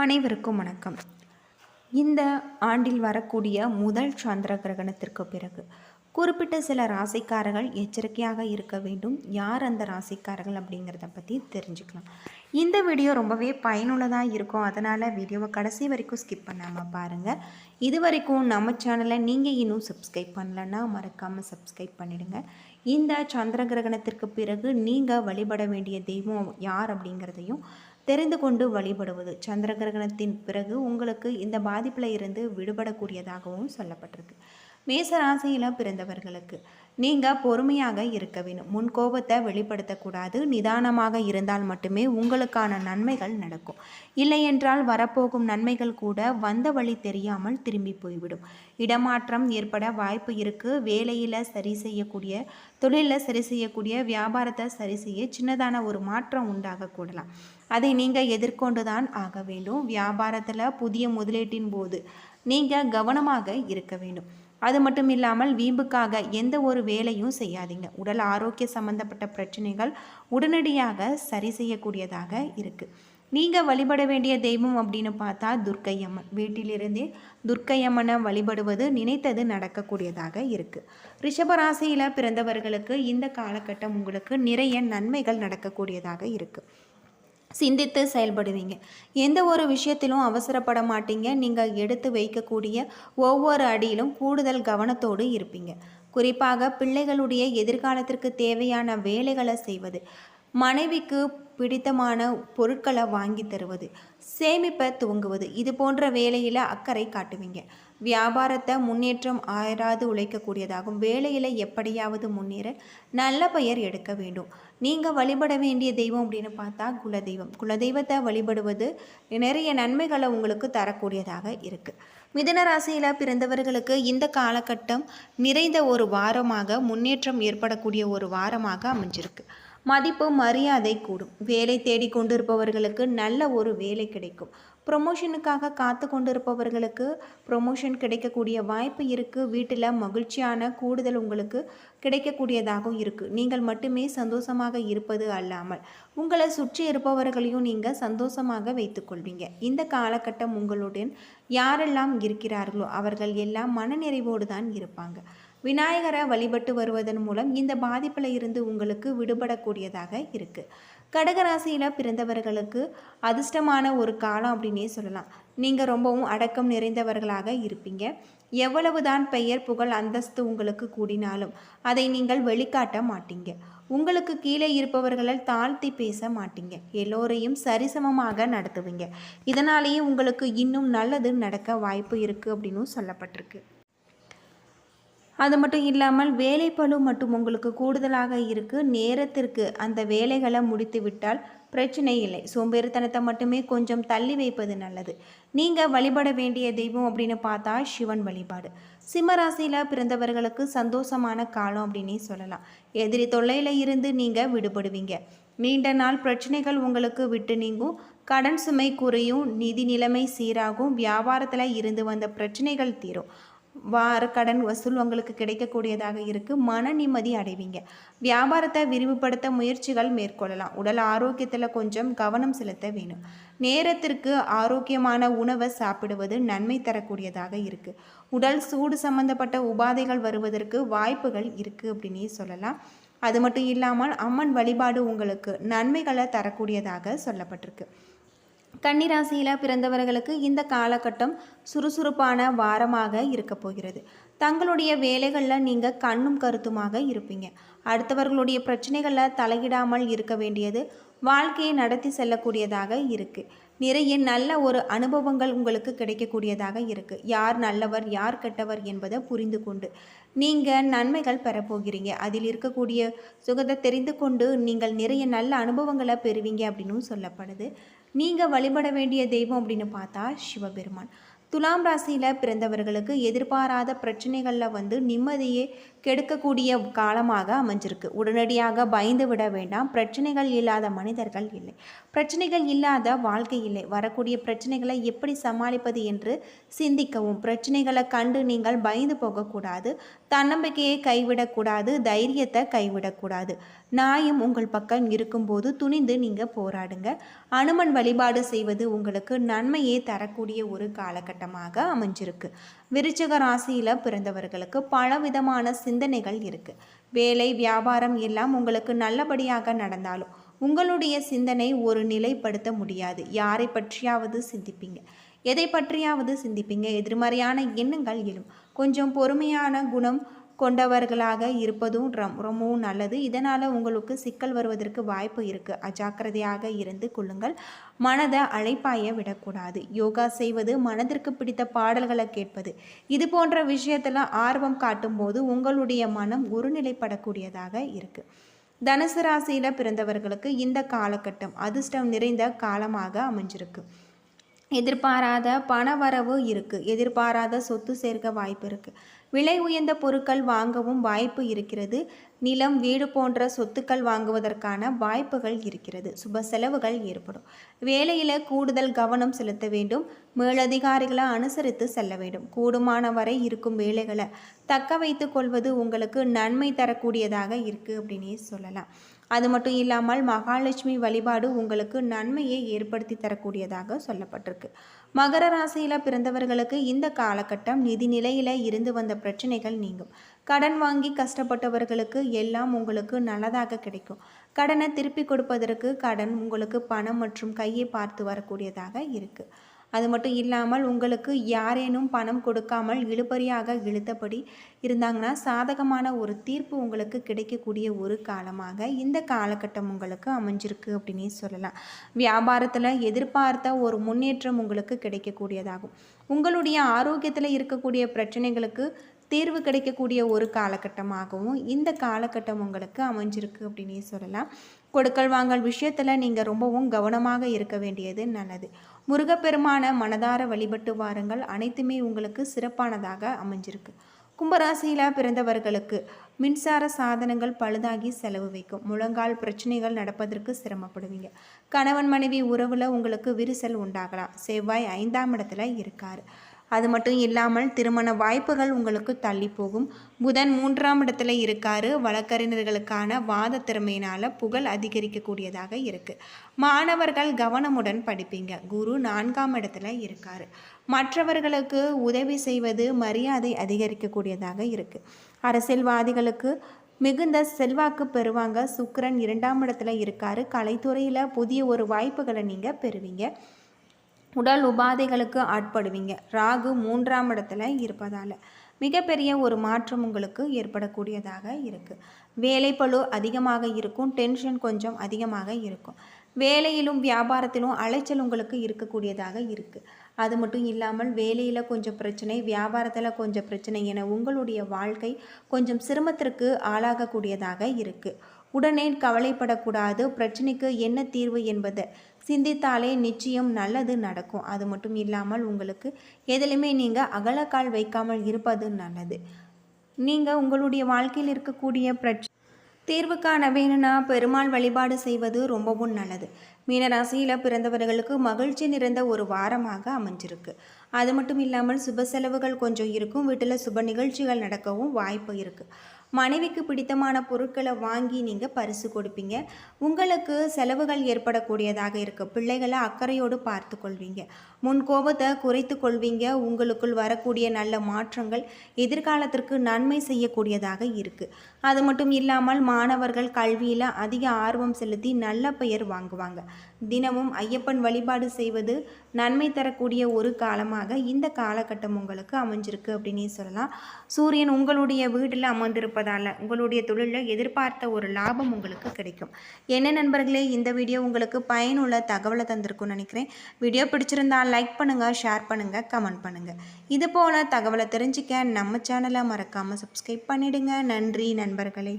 அனைவருக்கும் வணக்கம். இந்த ஆண்டில் வரக்கூடிய முதல் சந்திர கிரகணத்திற்கு பிறகு குறிப்பிட்ட சில ராசிக்காரர்கள் எச்சரிக்கையாக இருக்க வேண்டும். யார் அந்த ராசிக்காரர்கள் அப்படிங்கிறத பற்றி தெரிஞ்சுக்கலாம். இந்த வீடியோ ரொம்பவே பயனுள்ளதாக இருக்கும். அதனால் வீடியோவை கடைசி வரைக்கும் ஸ்கிப் பண்ணாமல் பாருங்கள் இது வரைக்கும் நம்ம சேனலை நீங்கள் இன்னும் சப்ஸ்கிரைப் பண்ணலன்னா மறக்காமல் சப்ஸ்கிரைப் பண்ணிடுங்க. இந்த சந்திர கிரகணத்திற்கு பிறகு நீங்கள் வழிபட வேண்டிய தெய்வம் யார் அப்படிங்கிறதையும் தெரிந்து கொண்டு வழிபடுவது. சந்திர கிரகணத்தின் பிறகு உங்களுக்கு இந்த பாதிப்பில் இருந்து விடுபடக்கூடியதாகவும் சொல்லப்பட்டிருக்கு. மேசராசியில் பிறந்தவர்களுக்கு நீங்கள் பொறுமையாக இருக்க வேணும். முன் கோபத்தை வெளிப்படுத்தக்கூடாது. நிதானமாக இருந்தால் மட்டுமே உங்களுக்கான நன்மைகள் நடக்கும். இல்லையென்றால் வரப்போகும் நன்மைகள் கூட வந்த வழி தெரியாமல் திரும்பி போய்விடும். இடமாற்றம் ஏற்பட வாய்ப்பு இருக்குது வேலையில் சரி செய்யக்கூடிய தொழிலில் சரி செய்யக்கூடிய வியாபாரத்தை சரி செய்ய சின்னதான ஒரு மாற்றம் உண்டாகக்கூடலாம் அதை நீங்கள் எதிர்கொண்டு தான் ஆக வேண்டும். வியாபாரத்தில் புதிய முதலீட்டின் போது நீங்கள் கவனமாக இருக்க வேண்டும். அது மட்டும் இல்லாமல் வீம்புக்காக எந்த ஒரு வேலையும் செய்யாதீங்க. உடல் ஆரோக்கிய சம்பந்தப்பட்ட பிரச்சனைகள் உடனடியாக சரி செய்யக்கூடியதாக இருக்குது நீங்கள் வழிபட வேண்டிய தெய்வம் அப்படின்னு பார்த்தா துர்க்கையம்மன். வீட்டிலிருந்தே துர்க்கையம்மனை வழிபடுவது நினைத்தது நடக்கக்கூடியதாக இருக்குது ரிஷபராசியில் பிறந்தவர்களுக்கு இந்த காலகட்டம் உங்களுக்கு நிறைய நன்மைகள் நடக்கக்கூடியதாக இருக்குது சிந்தித்து செயல்படுவீங்க. எந்த ஒரு விஷயத்திலும் அவசரப்பட மாட்டீங்க. நீங்கள் எடுத்து வைக்கக்கூடிய ஒவ்வொரு அடியிலும் கூடுதல் கவனத்தோடு இருப்பீங்க. குறிப்பாக பிள்ளைகளுடைய எதிர்காலத்திற்கு தேவையான வேலைகளை செய்வது மனைவிக்கு பிடித்தமான பொருட்களை வாங்கி தருவது சேமிப்பை துவங்குவது இது போன்ற வேலையில் அக்கறை காட்டுவீங்க. வியாபாரத்தை முன்னேற்றம் ஆயராது உழைக்கக்கூடியதாகும். வேலையில் எப்படியாவது முன்னேற நல்ல பெயர் எடுக்க வேண்டும். நீங்கள் வழிபட வேண்டிய தெய்வம் அப்படின்னு பார்த்தா குலதெய்வம். குலதெய்வத்தை வழிபடுவது நிறைய நன்மைகளை உங்களுக்கு தரக்கூடியதாக இருக்குது மிதன ராசியில் பிறந்தவர்களுக்கு இந்த காலகட்டம் நிறைந்த ஒரு வாரமாக முன்னேற்றம் ஏற்படக்கூடிய ஒரு வாரமாக அமைஞ்சிருக்கு. மதிப்பு மரியாதை கூடும். வேலை தேடி கொண்டிருப்பவர்களுக்கு நல்ல ஒரு வேலை கிடைக்கும். ப்ரொமோஷனுக்காக காத்து கொண்டிருப்பவர்களுக்கு ப்ரொமோஷன் கிடைக்கக்கூடிய வாய்ப்பு இருக்குது வீட்டில் மகிழ்ச்சியான கூடுதல் உங்களுக்கு கிடைக்கக்கூடியதாகவும் இருக்குது நீங்கள் மட்டுமே சந்தோஷமாக இருப்பது அல்லாமல் உங்களை சுற்றி இருப்பவர்களையும் நீங்கள் சந்தோஷமாக வைத்துக்கொள்வீங்க இந்த காலகட்டம் உங்களுடன் யாரெல்லாம் இருக்கிறார்களோ அவர்கள் எல்லாம் மனநிறைவோடு தான் இருப்பாங்க. விநாயகரை வழிபட்டு வருவதன் மூலம் இந்த பாதிப்பில் இருந்து உங்களுக்கு விடுபடக்கூடியதாக இருக்குது கடகராசியில் பிறந்தவர்களுக்கு அதிர்ஷ்டமான ஒரு காலம் அப்படின்னே சொல்லலாம். நீங்கள் ரொம்பவும் அடக்கம் நிறைந்தவர்களாக இருப்பீங்க. எவ்வளவுதான் பெயர் புகழ் அந்தஸ்து உங்களுக்கு கூடினாலும் அதை நீங்கள் வெளிக்காட்ட மாட்டீங்க. உங்களுக்கு கீழே இருப்பவர்களை தாழ்த்தி பேச மாட்டீங்க. எல்லோரையும் சரிசமமாக நடத்துவீங்க. இதனாலேயே உங்களுக்கு இன்னும் நல்லது நடக்க வாய்ப்பு இருக்குது அப்படின்னும் சொல்லப்பட்டிருக்கு. அது மட்டும் இல்லாமல் வேலைப்பளு மட்டும் உங்களுக்கு கூடுதலாக இருக்குது நேரத்திற்கு அந்த வேலைகளை முடித்து விட்டால் பிரச்சனை இல்லை. சோம்பேறித்தனத்தை மட்டுமே கொஞ்சம் தள்ளி வைப்பது நல்லது. நீங்கள் வழிபட வேண்டிய தெய்வம் அப்படின்னு பார்த்தா சிவன் வழிபாடு. சிம்மராசியில் பிறந்தவர்களுக்கு சந்தோஷமான காலம் அப்படின்னே சொல்லலாம். எதிரி தொல்லையில் இருந்து நீங்கள் விடுபடுவீங்க. நீண்ட நாள் பிரச்சனைகள் உங்களுக்கு விட்டு நீங்கும். கடன் சுமை குறையும். நிதி நிலைமை சீராகும். வியாபாரத்தில் இருந்து வந்த பிரச்சனைகள் தீரும். வார கடன் வசூல் உங்களுக்கு கிடைக்கக்கூடியதாக இருக்குது மன நிம்மதி அடைவீங்க. வியாபாரத்தை விரிவுபடுத்த முயற்சிகள் மேற்கொள்ளலாம். உடல் ஆரோக்கியத்தில் கொஞ்சம் கவனம் செலுத்த வேணும். நேரத்திற்கு ஆரோக்கியமான உணவை சாப்பிடுவது நன்மை தரக்கூடியதாக இருக்குது உடல் சூடு சம்பந்தப்பட்ட உபாதைகள் வருவதற்கு வாய்ப்புகள் இருக்குது அப்படின்னே சொல்லலாம். அது மட்டும் இல்லாமல் அம்மன் வழிபாடு உங்களுக்கு நன்மைகளை தரக்கூடியதாக சொல்லப்பட்டிருக்கு. கன்னிராசியில் பிறந்தவர்களுக்கு இந்த காலகட்டம் சுறுசுறுப்பான வாரமாக இருக்க போகிறது. தங்களுடைய வேலைகளில் நீங்கள் கண்ணும் கருத்துமாக இருப்பீங்க. அடுத்தவர்களுடைய பிரச்சனைகளில் தலையிடாமல் இருக்க வேண்டியது வாழ்க்கையை நடத்தி செல்லக்கூடியதாக இருக்குது நிறைய நல்ல ஒரு அனுபவங்கள் உங்களுக்கு கிடைக்கக்கூடியதாக இருக்குது யார் நல்லவர் யார் கெட்டவர் என்பதை புரிந்து கொண்டு நீங்கள் நன்மைகள் பெறப்போகிறீங்க அதில் இருக்கக்கூடிய சுகத்தை தெரிந்து கொண்டு நீங்கள் நிறைய நல்ல அனுபவங்களை பெறுவீங்க அப்படின்னும் சொல்லப்படுது. நீங்கள் வழிபட வேண்டிய தெய்வம் அப்படின்னு பார்த்தா சிவபெருமான். துலாம் ராசியில் பிறந்தவர்களுக்கு எதிர்பாராத பிரச்சனைகளில் வந்து நிம்மதியே கெடுக்கக்கூடிய காலமாக அமைஞ்சிருக்கு. உடனடியாக பயந்து விட வேண்டாம். பிரச்சனைகள் இல்லாத மனிதர்கள் இல்லை. பிரச்சனைகள் இல்லாத வாழ்க்கை இல்லை. வரக்கூடிய பிரச்சனைகளை எப்படி சமாளிப்பது என்று சிந்திக்கவும். பிரச்சனைகளை கண்டு நீங்கள் பயந்து போகக்கூடாது. தன்னம்பிக்கையை கைவிடக்கூடாது. தைரியத்தை கைவிடக்கூடாது. நாயும் உங்கள் பக்கம் இருக்கும்போது துணிந்து நீங்கள் போராடுங்க. அனுமன் வழிபாடு செய்வது உங்களுக்கு நன்மையே தரக்கூடிய ஒரு காலகட்டமாக அமைஞ்சிருக்கு. விருச்சக ராசியில் பிறந்தவர்களுக்கு பலவிதமான சிந்தனைகள் இருக்குது வேலை வியாபாரம் எல்லாம் உங்களுக்கு நல்லபடியாக நடந்தாலும் உங்களுடைய சிந்தனை ஒரு நிலைப்படுத்த முடியாது. யாரை பற்றியாவது சிந்திப்பீங்க. எதை பற்றியாவது சிந்திப்பீங்க. எதிர்மறையான எண்ணங்கள் எழும். கொஞ்சம் பொறுமையான குணம் கொண்டவர்களாக இருப்பதும் ரம் ரொம்பவும் நல்லது. இதனால் உங்களுக்கு சிக்கல் வருவதற்கு வாய்ப்பு இருக்குது அஜாக்கிரதையாக இருந்து கொள்ளுங்கள். மனதை அழைப்பாய விடக்கூடாது. யோகா செய்வது மனதிற்கு பிடித்த பாடல்களை கேட்பது. இது போன்ற விஷயத்தில் ஆர்வம் காட்டும்போது உங்களுடைய மனம் ஒருநிலைப்படக்கூடியதாக இருக்குது தனுசு ராசியில் பிறந்தவர்களுக்கு இந்த காலகட்டம் அதிர்ஷ்டம் நிறைந்த காலமாக அமைஞ்சிருக்கு. எதிர்பாராத பண வரவு இருக்குது எதிர்பாராத சொத்து சேர்க்க வாய்ப்பு இருக்குது விலை உயர்ந்த பொருட்கள் வாங்கவும் வாய்ப்பு இருக்கிறது. நிலம் வீடு போன்ற சொத்துக்கள் வாங்குவதற்கான வாய்ப்புகள் இருக்கிறது. சுப செலவுகள் ஏற்படும். வேலையில் கூடுதல் கவனம் செலுத்த வேண்டும். மேலதிகாரிகளை அனுசரித்து செல்ல வேண்டும். கூடுமான வரை இருக்கும் வேலைகளை தக்க வைத்து கொள்வது உங்களுக்கு நன்மை தரக்கூடியதாக இருக்குது அப்படின்னே சொல்லலாம். அது மட்டும் இல்லாமல் மகாலட்சுமி வழிபாடு உங்களுக்கு நன்மையை ஏற்படுத்தி தரக்கூடியதாக சொல்லப்பட்டிருக்கு. மகர ராசியில் பிறந்தவர்களுக்கு இந்த காலகட்டம் நிதி நிலையில் இருந்து வந்த பிரச்சனைகள் நீங்கும். கடன் வாங்கி கஷ்டப்பட்டவர்களுக்கு எல்லாம் உங்களுக்கு நல்லதாக கிடைக்கும். கடனை திருப்பி கொடுப்பதற்கு கடன் உங்களுக்கு பணம் மற்றும் கையை பார்த்து வரக்கூடியதாக இருக்குது அது மட்டும் இல்லாமல் உங்களுக்கு யாரேனும் பணம் கொடுக்காமல் இழுபறியாக இழுத்தபடி இருந்தாங்கன்னா சாதகமான ஒரு தீர்ப்பு உங்களுக்கு கிடைக்கக்கூடிய ஒரு காலமாக இந்த காலகட்டம் உங்களுக்கு அமைஞ்சிருக்கு அப்படின்னே சொல்லலாம். வியாபாரத்தில் எதிர்பார்த்த ஒரு முன்னேற்றம் உங்களுக்கு கிடைக்கக்கூடியதாகும். உங்களுடைய ஆரோக்கியத்தில் இருக்கக்கூடிய பிரச்சனைகளுக்கு தீர்வு கிடைக்கக்கூடிய ஒரு காலகட்டமாகவும் இந்த காலகட்டம் உங்களுக்கு அமைஞ்சிருக்கு அப்படின்னே சொல்லலாம். கொடுக்கல் வாங்கல் விஷயத்தில் நீங்கள் ரொம்பவும் கவனமாக இருக்க வேண்டியது நல்லது. முருகப்பெருமான மனதார வழிபட்டு வாருங்கள். அனைத்துமே உங்களுக்கு சிறப்பானதாக அமைஞ்சிருக்கு. கும்பராசியில் பிறந்தவர்களுக்கு மின்சார சாதனங்கள் பழுதாகி செலவு வைக்கும். முழங்கால் பிரச்சனைகள் நடப்பதற்கு சிரமப்படுவீங்க. கணவன் மனைவி உறவில் உங்களுக்கு விரிசல் உண்டாகலாம். செவ்வாய் ஐந்தாம் இடத்துல இருக்கார். அது மட்டும் இல்லாமல் திருமண வாய்ப்புகள் உங்களுக்கு தள்ளி போகும் புதன் மூன்றாம் இடத்துல இருக்காரு. வழக்கறிஞர்களுக்கான வாத திறமையினால் புகழ் அதிகரிக்கக்கூடியதாக இருக்குது மாணவர்கள் கவனமுடன் படிப்பீங்க. குரு நான்காம் இடத்துல இருக்காரு. மற்றவர்களுக்கு உதவி செய்வது மரியாதை அதிகரிக்கக்கூடியதாக இருக்குது அரசியல்வாதிகளுக்கு மிகுந்த செல்வாக்கு பெறுவாங்க. சுக்கரன் இரண்டாம் இடத்துல இருக்காரு. கலைத்துறையில் புதிய ஒரு வாய்ப்புகளை நீங்கள் பெறுவீங்க. உடல் உபாதைகளுக்கு ஆட்படுவீங்க. ராகு மூன்றாம் இடத்துல இருப்பதால் மிகப்பெரிய ஒரு மாற்றம் உங்களுக்கு ஏற்படக்கூடியதாக இருக்குது வேலைப்பழு அதிகமாக இருக்கும் டென்ஷன் கொஞ்சம் அதிகமாக இருக்கும். வேலையிலும் வியாபாரத்திலும் அலைச்சல் உங்களுக்கு இருக்கக்கூடியதாக இருக்குது அது மட்டும் இல்லாமல் வேலையில் கொஞ்சம் பிரச்சனை வியாபாரத்தில் கொஞ்சம் பிரச்சனை என உங்களுடைய வாழ்க்கை கொஞ்சம் சிரமத்திற்கு ஆளாகக்கூடியதாக இருக்குது உடனே கவலைப்படக்கூடாது பிரச்சனைக்கு என்ன தீர்வு என்பதை சிந்தித்தாலே நிச்சயம் நல்லது நடக்கும். அது மட்டும் இல்லாமல் உங்களுக்கு எதிலுமே நீங்கள் அகலக்கால் வைக்காமல் இருப்பது நல்லது. நீங்கள் உங்களுடைய வாழ்க்கையில் இருக்கக்கூடிய பிரச்ச தீர்வு காண வேணும்னா பெருமாள் வழிபாடு செய்வது ரொம்பவும் நல்லது. மீனராசியில் பிறந்தவர்களுக்கு மகிழ்ச்சி நிறைந்த ஒரு வாரமாக அமைஞ்சிருக்கு. அது மட்டும் இல்லாமல் சுப செலவுகள் கொஞ்சம் இருக்கும். வீட்டில் சுப நிகழ்ச்சிகள் நடக்கவும் வாய்ப்பு இருக்குது மனைவிக்கு பிடித்தமான பொருட்களை வாங்கி நீங்கள் பரிசு கொடுப்பீங்க. உங்களுக்கு செலவுகள் ஏற்படக்கூடியதாக இருக்குது பிள்ளைகளை அக்கறையோடு பார்த்து கொள்வீங்க முன் கோபத்தை குறைத்து கொள்வீங்க. உங்களுக்குள் வரக்கூடிய நல்ல மாற்றங்கள் எதிர்காலத்திற்கு நன்மை செய்யக்கூடியதாக இருக்குது அது மட்டும் இல்லாமல் மாணவர்கள் கல்வியில் அதிக ஆர்வம் செலுத்தி நல்ல பெயர் வாங்குவாங்க. தினமும் ஐயப்பன் வழிபாடு செய்வது நன்மை தரக்கூடிய ஒரு காலமாக இந்த காலகட்டம் உங்களுக்கு அமைஞ்சிருக்கு அப்படின்னே சொல்லலாம். சூரியன் உங்களுடைய வீட்டில் அமர்ந்திருப்பதால் உங்களுடைய தொழிலில் எதிர்பார்த்த ஒரு லாபம் உங்களுக்கு கிடைக்கும். என்ன நண்பர்களே இந்த வீடியோ உங்களுக்கு பயனுள்ள தகவலை தந்திருக்கும்னு நினைக்கிறேன். வீடியோ பிடிச்சிருந்தால் லைக் பண்ணுங்கள் ஷேர் பண்ணுங்கள் கமெண்ட் பண்ணுங்கள் இது போல் தகவலை தெரிஞ்சுக்க நம்ம சேனலை மறக்காமல் சப்ஸ்கிரைப் பண்ணிவிடுங்க நன்றி நண்பர்களே.